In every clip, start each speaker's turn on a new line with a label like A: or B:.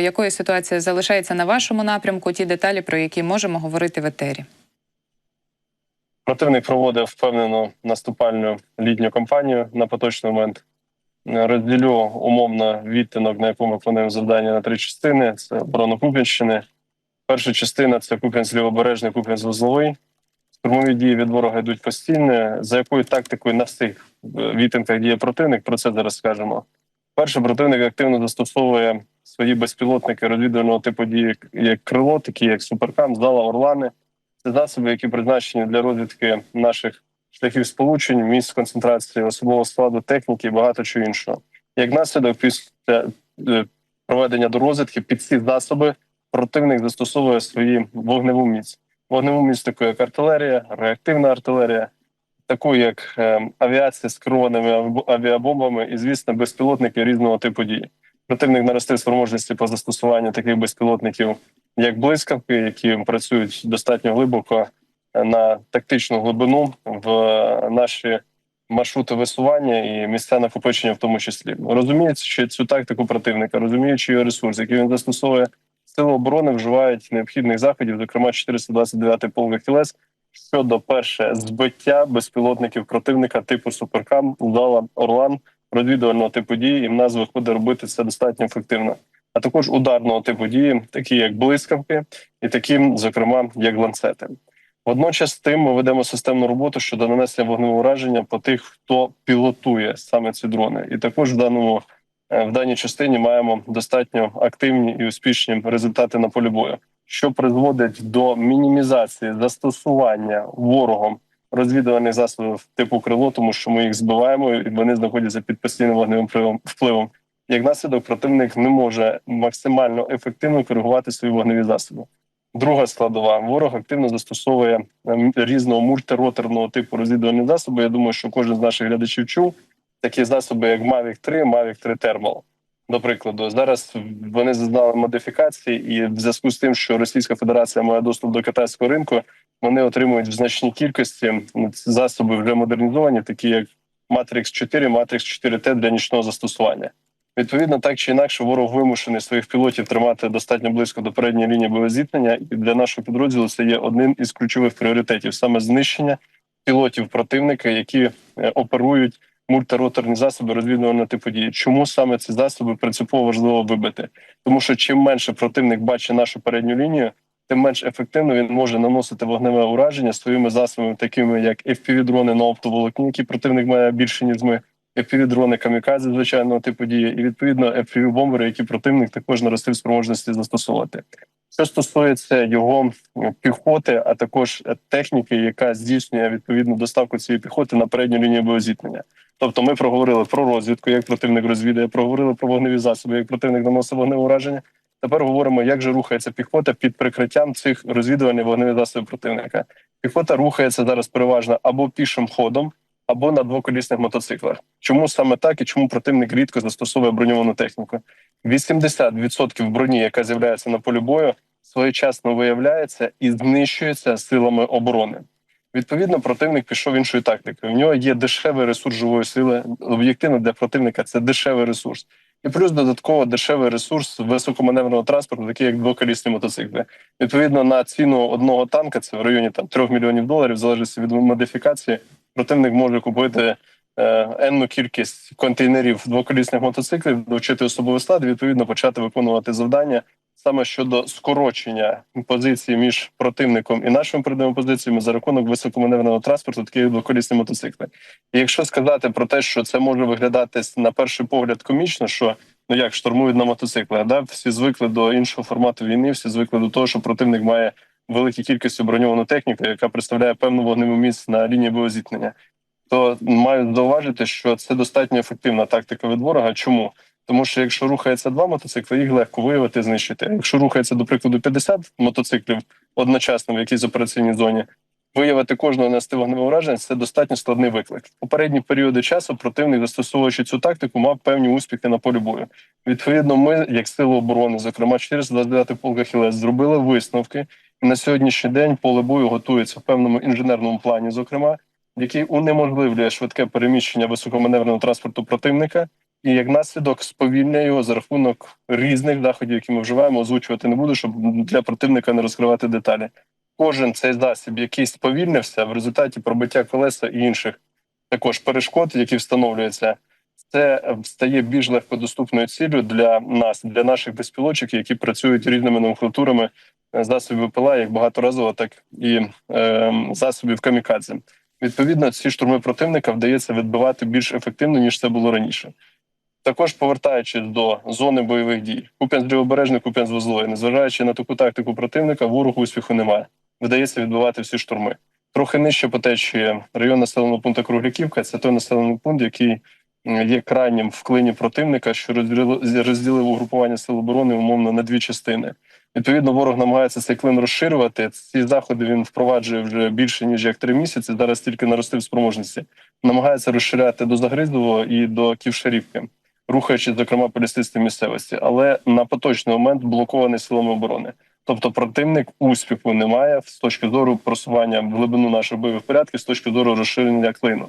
A: Якою ситуація залишається на вашому напрямку? Ті деталі, про які можемо говорити в етері.
B: Противник проводив впевнену наступальну літню кампанію на поточний момент. Розділю умовно відтинок, на якому виконуємо завдання на три частини: це оборона Куп'янщини. Перша частина це Куп'янськ лівобережний, Куп'янськ вузловий. Штурмові дії від ворога йдуть постійно. За якою тактикою на всіх відтинках діє противник, про це зараз скажемо. Перше, противник активно застосовує свої безпілотники розвідувального типу дії, як крило, такі як Суперкам, Здала, Орлани. Це засоби, які призначені для розвідки наших шляхів сполучень, місць концентрації особового складу, техніки і багато чого іншого. Як наслідок, після е, проведення до розвідки під ці засоби противник застосовує свої вогневу міць. Вогневу міць таку як артилерія, реактивна артилерія, таку як е, авіація з керованими авіабомбами і, звісно, безпілотники різного типу дії. Противник наростив спроможності по застосуванню таких безпілотників, як блискавки, які працюють достатньо глибоко на тактичну глибину в наші маршрути висування і місця накопичення, в тому числі. Розуміючи цю тактику противника, розуміючи його ресурс, який він застосовує, сили оборони вживають необхідних заходів, зокрема 429-й полк ХЛС, щодо перше збиття безпілотників противника типу Суперкам, Удала, Орлан розвідувального типу дії, і в нас виходить робити це достатньо ефективно. А також ударного типу дії, такі як блискавки, і такі, зокрема, як ланцети. Водночас тим ми ведемо системну роботу щодо нанесення вогневого ураження по тих, хто пілотує саме ці дрони, і також в даному е, в даній частині маємо достатньо активні і успішні результати на полі бою, що призводить до мінімізації застосування ворогом розвідувальних засобів типу крило, тому що ми їх збиваємо і вони знаходяться під постійним вогневим впливом. Як наслідок, противник не може максимально ефективно коригувати свої вогневі засоби. Друга складова ворог активно застосовує ем, різного мультироторного типу розвідувальні засоби. Я думаю, що кожен з наших глядачів чув такі засоби, як Mavic 3, Mavic 3 Thermal. До прикладу, зараз вони зазнали модифікації, і в зв'язку з тим, що Російська Федерація має доступ до китайського ринку, вони отримують в значній кількості засоби вже модернізовані, такі як Matrix 4, Matrix 4 t для нічного застосування. Відповідно, так чи інакше, ворог вимушений своїх пілотів тримати достатньо близько до передньої лінії боєзіткнення, і для нашого підрозділу це є одним із ключових пріоритетів саме знищення пілотів противника, які е, оперують мультироторні засоби розвідувального типу дії. Чому саме ці засоби принципово важливо вибити? Тому що чим менше противник бачить нашу передню лінію, тим менш ефективно він може наносити вогневе ураження своїми засобами, такими як FPV-дрони на оптоволокні, які противник має більше ніж ми. FPV-дрони камікадзе звичайного типу дії, і відповідно FPV-бомбери, які противник також наростив спроможності застосувати. Що стосується його піхоти, а також техніки, яка здійснює відповідну доставку цієї піхоти на передню лінію боєзіткнення. Тобто, ми проговорили про розвідку, як противник розвідує, проговорили про вогневі засоби, як противник наносить вогневе ураження. Тепер говоримо, як же рухається піхота під прикриттям цих розвідувальних вогневих засобів противника. Піхота рухається зараз переважно або пішим ходом або на двоколісних мотоциклах. Чому саме так і чому противник рідко застосовує броньовану техніку? 80% броні, яка з'являється на полі бою, своєчасно виявляється і знищується силами оборони. Відповідно, противник пішов іншою тактикою. В нього є дешевий ресурс живої сили. Об'єктивно для противника це дешевий ресурс. І плюс додатково дешевий ресурс високоманевреного транспорту, такий як двоколісні мотоцикли. Відповідно на ціну одного танка, це в районі там 3 мільйонів доларів, залежить від модифікації противник може купити е, енну кількість контейнерів двоколісних мотоциклів, довчити особовий склад і відповідно почати виконувати завдання саме щодо скорочення позиції між противником і нашими передовими позиціями за рахунок високоманевреного транспорту, такі двоколісні мотоцикли. І якщо сказати про те, що це може виглядати на перший погляд комічно, що ну як штурмують на мотоциклах, да всі звикли до іншого формату війни, всі звикли до того, що противник має великій кількості броньовану техніку, яка представляє певну вогневу міць на лінії боєзіткнення, то маю зауважити, що це достатньо ефективна тактика від ворога. Чому? Тому що якщо рухається два мотоцикли, їх легко виявити, знищити. Якщо рухається, до прикладу, 50 мотоциклів одночасно в якійсь операційній зоні, виявити кожного нести вогневе ураження це достатньо складний виклик. Попередні періоди часу противник, застосовуючи цю тактику, мав певні успіхи на полі бою. Відповідно, ми, як сили оборони, зокрема 429 полк Хілес, зробили висновки І на сьогоднішній день поле бою готується в певному інженерному плані, зокрема, який унеможливлює швидке переміщення високоманевреного транспорту противника, і як наслідок сповільнює його за рахунок різних заходів, які ми вживаємо, озвучувати не буду, щоб для противника не розкривати деталі. Кожен цей засіб, який сповільнився в результаті пробиття колеса і інших також перешкод, які встановлюються, це стає більш легкодоступною ціллю для нас, для наших безпілотчиків, які працюють різними номенклатурами засобів ПЛА, як багаторазово, так і е, засобів камікадзе. Відповідно, ці штурми противника вдається відбивати більш ефективно ніж це було раніше. Також повертаючись до зони бойових дій, Куп'янськ лівобережний, Куп'янськ вузловий, незважаючи на таку тактику противника, ворогу успіху немає. Вдається відбивати всі штурми. Трохи нижче по течії район населеного пункту Кругляківка. Це той населений пункт, який є крайнім в клині противника, що розділив угрупування сил оборони умовно на дві частини. Відповідно, ворог намагається цей клин розширювати. Ці заходи він впроваджує вже більше ніж як три місяці. Зараз тільки наростив спроможності. Намагається розширяти до Загризового і до Ківшарівки, рухаючись, зокрема, по місцевості, але на поточний момент блокований силами оборони. Тобто противник успіху немає з точки зору просування в глибину наших бойових порядків, з точки зору розширення клину.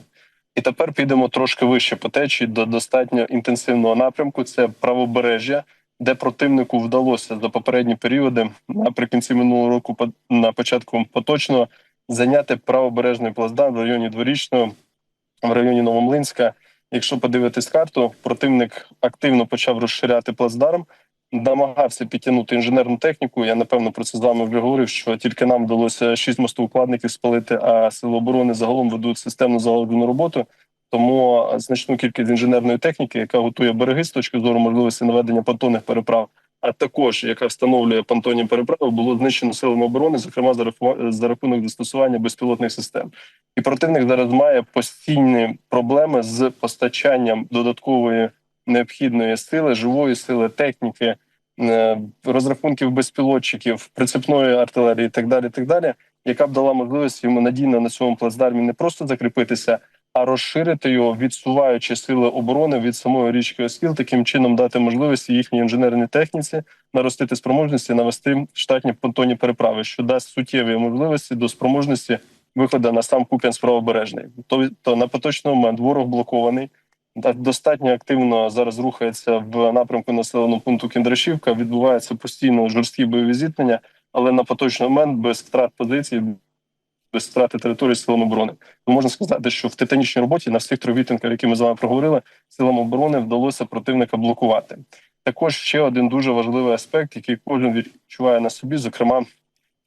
B: І тепер підемо трошки вище по течії до достатньо інтенсивного напрямку. Це правобережжя, де противнику вдалося за попередні періоди наприкінці минулого року, на початку поточного, зайняти правобережний плацдарм в районі дворічного, в районі Новомлинська. Якщо подивитись карту, противник активно почав розширяти плацдарм, намагався підтягнути інженерну техніку. Я напевно про це з вами вже говорив. Що тільки нам вдалося шість мостоукладників спалити, а сили оборони загалом ведуть системну залагоджену роботу. Тому значну кількість інженерної техніки, яка готує береги з точки зору можливості наведення понтонних переправ, а також яка встановлює понтонні переправи, було знищено силами оборони, зокрема за раху- за рахунок застосування безпілотних систем. І противник зараз має постійні проблеми з постачанням додаткової необхідної сили, живої сили, техніки, е, розрахунків безпілотчиків, прицепної артилерії, і так далі, так далі, яка б дала можливість йому надійно на цьому плацдармі не просто закріпитися, а розширити його, відсуваючи сили оборони від самої річки Оскіл, таким чином дати можливість їхній інженерній техніці наростити спроможності, навести штатні понтонні переправи, що дасть суттєві можливості до спроможності виходу на сам Куп'янськ правобережний. То, на поточний момент ворог блокований. Достатньо активно зараз рухається в напрямку населеного пункту Кіндрашівка. Відбуваються постійно жорсткі бойові зіткнення, але на поточний момент без втрат позицій, без втрати території силам оборони. То можна сказати, що в титанічній роботі на всіх трьох відтинках, які ми з вами проговорили, силам оборони вдалося противника блокувати. Також ще один дуже важливий аспект, який кожен відчуває на собі, зокрема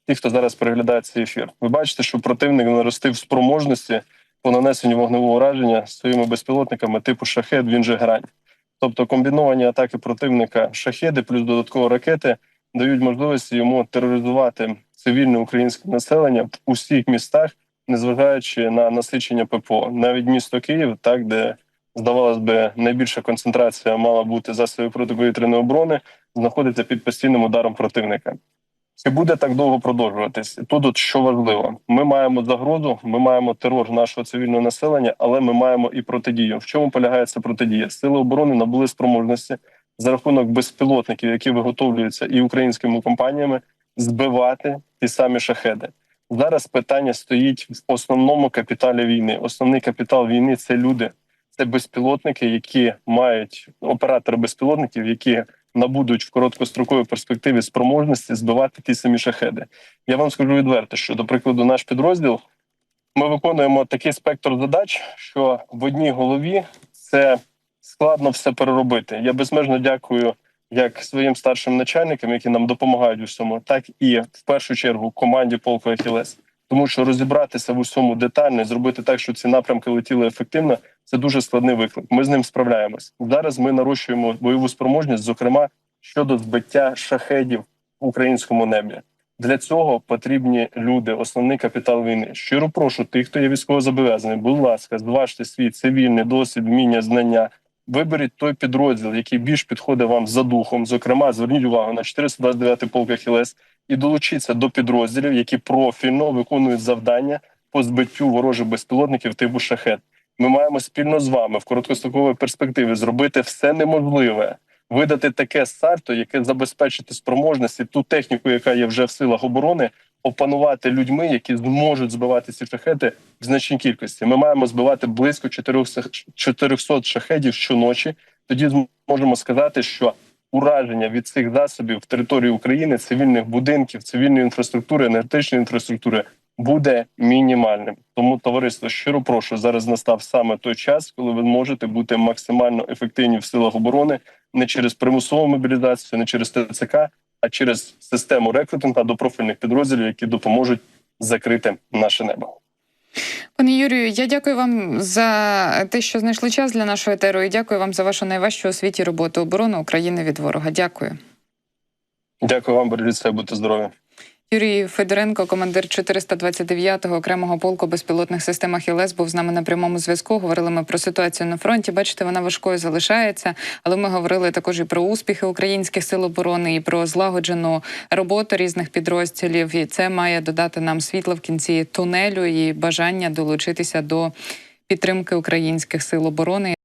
B: ті, хто зараз переглядає цей ефір. Ви бачите, що противник наростив спроможності по нанесенню вогневого ураження своїми безпілотниками типу шахет, він же грань. Тобто комбіновані атаки противника шахеди плюс додатково ракети дають можливість йому тероризувати цивільне українське населення в усіх містах, незважаючи на насичення ППО. Навіть місто Київ, так де здавалось би найбільша концентрація мала бути засобів протиповітряної оборони, знаходиться під постійним ударом противника. Чи буде так довго продовжуватись? Тут от що важливо, ми маємо загрозу, ми маємо терор нашого цивільного населення, але ми маємо і протидію. В чому полягає ця протидія? Сили оборони набули спроможності за рахунок безпілотників, які виготовлюються і українськими компаніями, збивати ті самі шахеди. Зараз питання стоїть в основному капіталі війни. Основний капітал війни це люди, це безпілотники, які мають оператори безпілотників, які набудуть в короткостроковій перспективі спроможності збивати ті самі шахеди. Я вам скажу відверто, що до прикладу, наш підрозділ ми виконуємо такий спектр задач, що в одній голові це складно все переробити. Я безмежно дякую як своїм старшим начальникам, які нам допомагають у всьому, так і в першу чергу команді полку Ахілес. Тому що розібратися в усьому детально зробити так, щоб ці напрямки летіли ефективно, це дуже складний виклик. Ми з ним справляємось. Зараз ми нарощуємо бойову спроможність, зокрема щодо збиття шахедів в українському небі. Для цього потрібні люди, основний капітал війни. Щиро прошу тих, хто є військовозобов'язаний, будь ласка, зважте свій цивільний досвід, вміння, знання. Виберіть той підрозділ, який більш підходить вам за духом. Зокрема, зверніть увагу на 429-й полк Ахілес і долучіться до підрозділів, які профільно виконують завдання по збиттю ворожих безпілотників типу шахет. Ми маємо спільно з вами в короткостроковій перспективі зробити все неможливе, видати таке сальто, яке забезпечить спроможності ту техніку, яка є вже в силах оборони, опанувати людьми, які зможуть збивати ці шахети в значній кількості. Ми маємо збивати близько 400 400 шахедів щоночі. тоді зможемо сказати, що ураження від цих засобів в території України, цивільних будинків, цивільної інфраструктури, енергетичної інфраструктури буде мінімальним. Тому товариство щиро прошу зараз настав саме той час, коли ви можете бути максимально ефективні в силах оборони не через примусову мобілізацію, не через ТЦК, а через систему рекрутингу до профільних підрозділів, які допоможуть закрити наше небо.
A: Пане Юрію, я дякую вам за те, що знайшли час для нашого етеру, і дякую вам за вашу найважчу у світі роботу оборони України від ворога. Дякую.
B: Дякую вам, бережіть себе, будьте здорові.
A: Юрій Федоренко, командир 429-го окремого полку безпілотних систем «Ахілес», був з нами на прямому зв'язку. Говорили ми про ситуацію на фронті. Бачите, вона важкою залишається. Але ми говорили також і про успіхи українських сил оборони, і про злагоджену роботу різних підрозділів. І це має додати нам світло в кінці тунелю і бажання долучитися до підтримки українських сил оборони.